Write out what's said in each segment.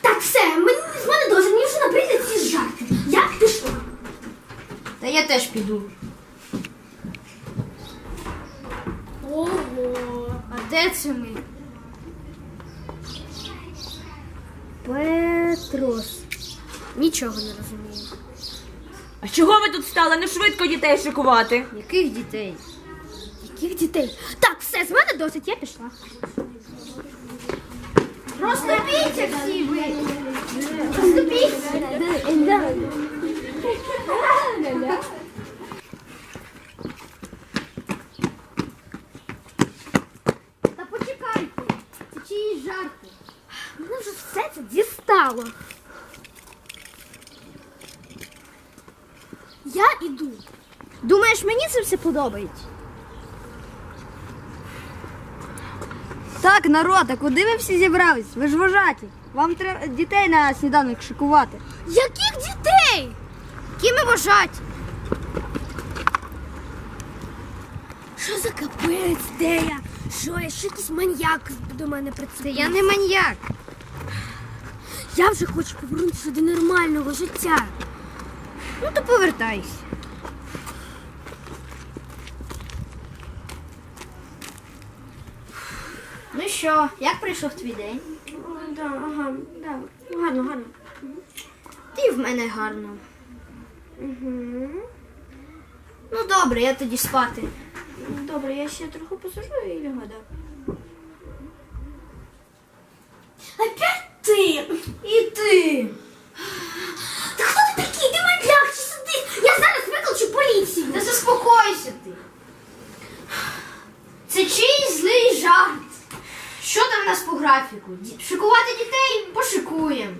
Так, все, мені з мене досить, мені вже набридли ці жарти. Я пішла. Та я теж піду. Ого. А де це ми? Петрос. Нічого не розумію. А чого ви тут стали? Не швидко дітей шикувати. Яких дітей? Яких дітей? Так, все, з мене досить, я пішла. Розступіться всі ви. Та почекайте, це чиїсь жарти. Мене вже все це дістало. Я іду. Думаєш, мені це все подобається? Так, народ, а куди ви всі зібрались? Ви ж вожаті. Вам треба дітей на сніданок шикувати. Яких дітей? Які ми вожаті? Що за капець, де я? Що я? Що якийсь маньяк до мене Та я не маньяк. Я вже хочу повернутися до нормального життя. Ну то повертайся. Ну що, як прийшов твій день? Да, ага, да. Гарно, гарно. Ти в мене гарно. Угу. Ну добре, я тоді спати. Добре, я ще трохи посажу і лягу, да. Опять ти! І ти. Та хто ти такий? Ти маньяк чи сидиш? Я зараз викличу поліцію. Та заспокойся ти. Це чийсь злий жарт. Що там в нас по графіку? Ді- Шикувати дітей пошикуємо.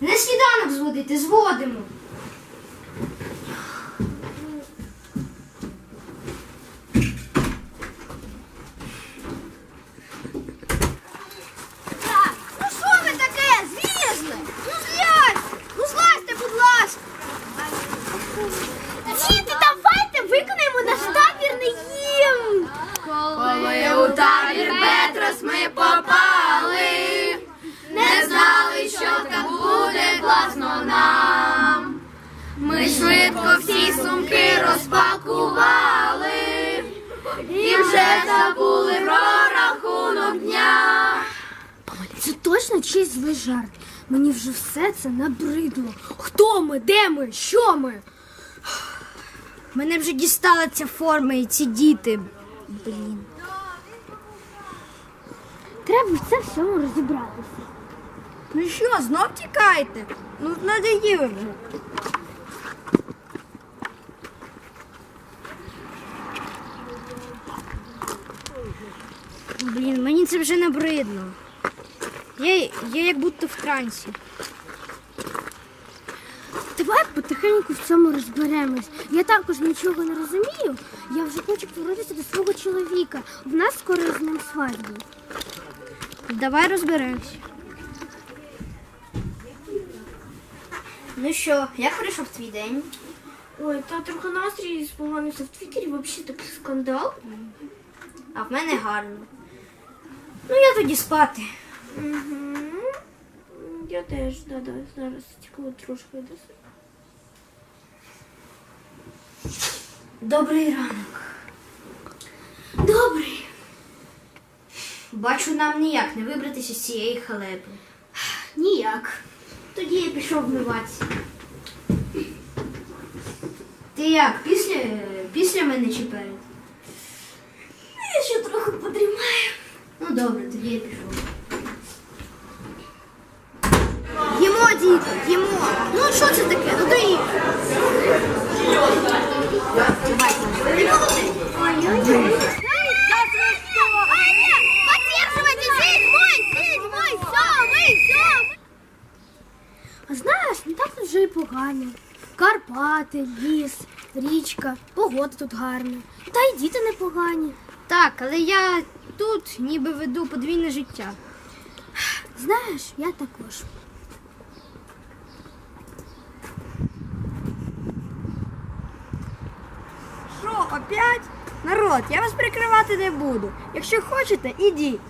Не сніданок зводити, зводимо. Так, ну що ви таке? Злізли? Ну злязь! Ну злазьте, будь ласка! Діти, давайте виконаємо наш табірний гімн. Коли у табір Петрос ми попали, не знали, що так буде класно нам. Ми швидко всі сумки розпакували і вже забули про рахунок дня. Це точно чийсь злий жарт. Мені вже все це набридло. Хто ми? Де ми? Що ми? Мене вже дістала ця форма і ці діти. Блін. Треба в це всьому розібратися. Ну що, знов тікаєте? Ну, надоїли вже. Блін, мені це вже набридно. Я, я як будто в трансі. Давай потихеньку в цьому розберемось. Я також нічого не розумію. Я вже хочу повернутися до свого чоловіка. В нас скоро з ним свадьба. Давай розберемось. Ну що, як пройшов твій день? Ой, та трохи настрій споганився в Твіттері, взагалі такий скандал. А в мене гарно. Ну я тоді спати. Угу. Я теж, да-да, зараз тільки трошки до Добрий ранок. Добрий. Бачу, нам ніяк не вибратися з цієї халепи. Ніяк. Тоді я пішов вмиватися. Ти як, після, після мене чи перед? Я ще трохи подрімаю. Ну добре, тоді я пішов. Їмо, діти, їмо. Ну що це таке? Ну дай. А знаєш, не так тут вже і погано. Карпати, ліс, річка, погода тут гарна. Та й діти непогані. Так, але я тут ніби веду подвійне життя. Знаєш, я також. Що, опять? Народ, я вас прикривати не буду. Якщо хочете, ідіть.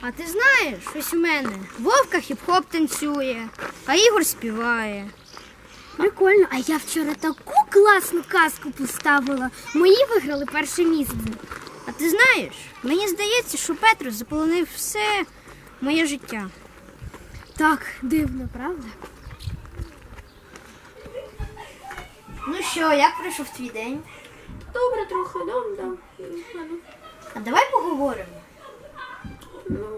А ти знаєш, щось у мене. Вовка хіп-хоп танцює, а Ігор співає. Прикольно, а я вчора таку класну казку поставила. Мої виграли перше місце. А ти знаєш, мені здається, що Петрус заполонив все моє життя. Так, дивно, правда? Ну що, як пройшов твій день? Добре, трохи, да, да. А давай поговоримо. Ну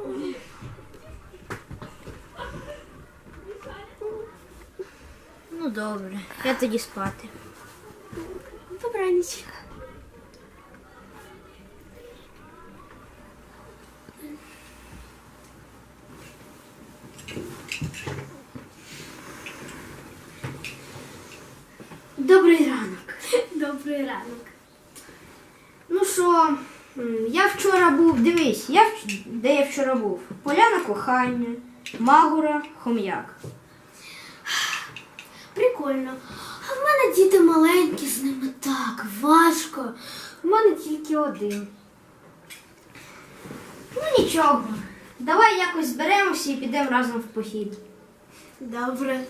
добре, я тоді спати. Добраніч. Добрий ранок. Добрий ранок. Ну що, я вчора був, дивись, я вч- де я вчора був? Поляна кохання, Магура, Хом'як. Прикольно. А в мене діти маленькі, з ними так важко. У мене тільки один. Ну нічого. Давай якось зберемося і підемо разом в похід. Добре.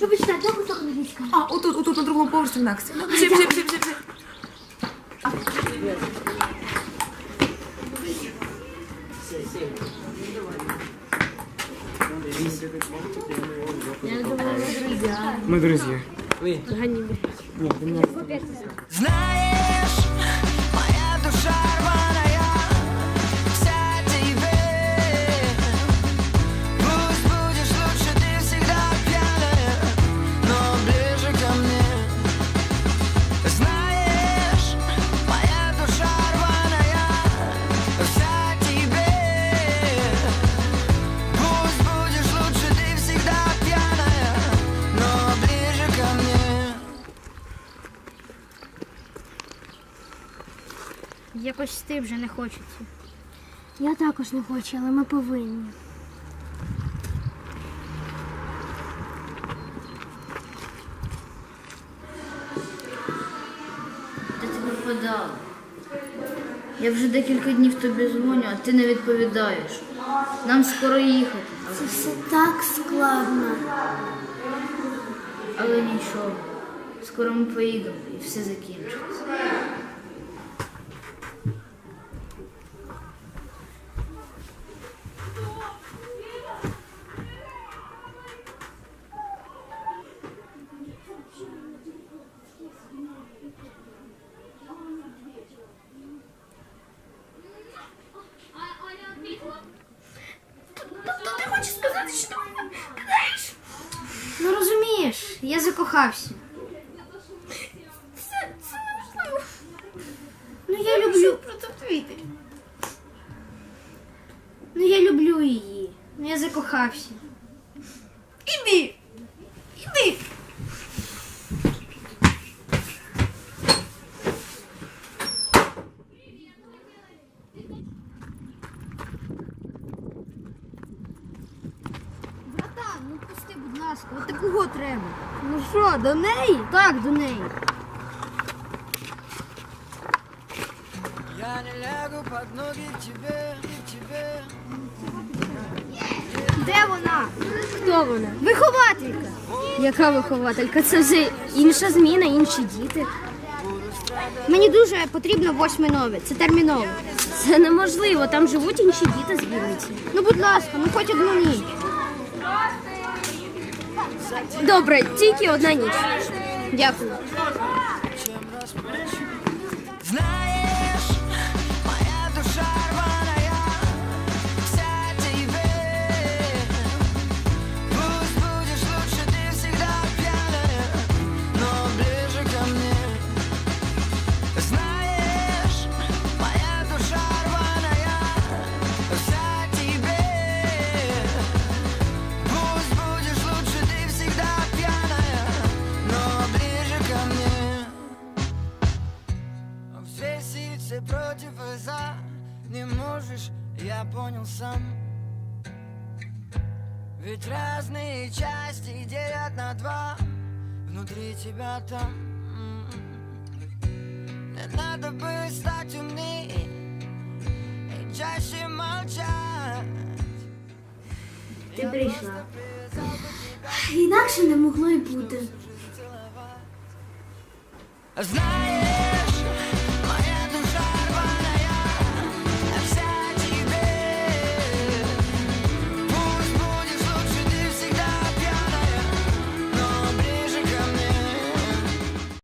Вибачте, а де куток англійська? А, отут, отут, на другому поверсі в Наксі. Ну, Біжи, біжи, біжи, Мы друзья. Знаешь, Якось ти вже не хочеться. Я також не хочу, але ми повинні. Де ти пропадала? Я вже декілька днів тобі дзвоню, а ти не відповідаєш. Нам скоро їхати, Це все так складно. але нічого. Скоро ми поїдемо і все закінчиться. Я закохався. Ну я люблю. Ну я люблю її. Ну я закохався. Іди! Іди! Братан, ну пусти, будь ласка, от треба. Ну що, до неї? Так, до неї. Я не лягу под ноги тебе, тебе. Де вона? Хто вона? Вихователька. Яка вихователька? Це вже інша зміна, інші діти. Мені дуже потрібно восьме нове. Це терміново. Це неможливо, там живуть інші діти з Вінниці. Ну, будь ласка, ну хоч одну ніч. Добре, тільки одна ніч. Дякую. Все против и за Не можешь, я понял сам Ведь разные части делят на два Внутри тебя там. Не надо бы стать умнее И чаще молчать Ти прийшла. Інакше не могло й бути. Знаешь,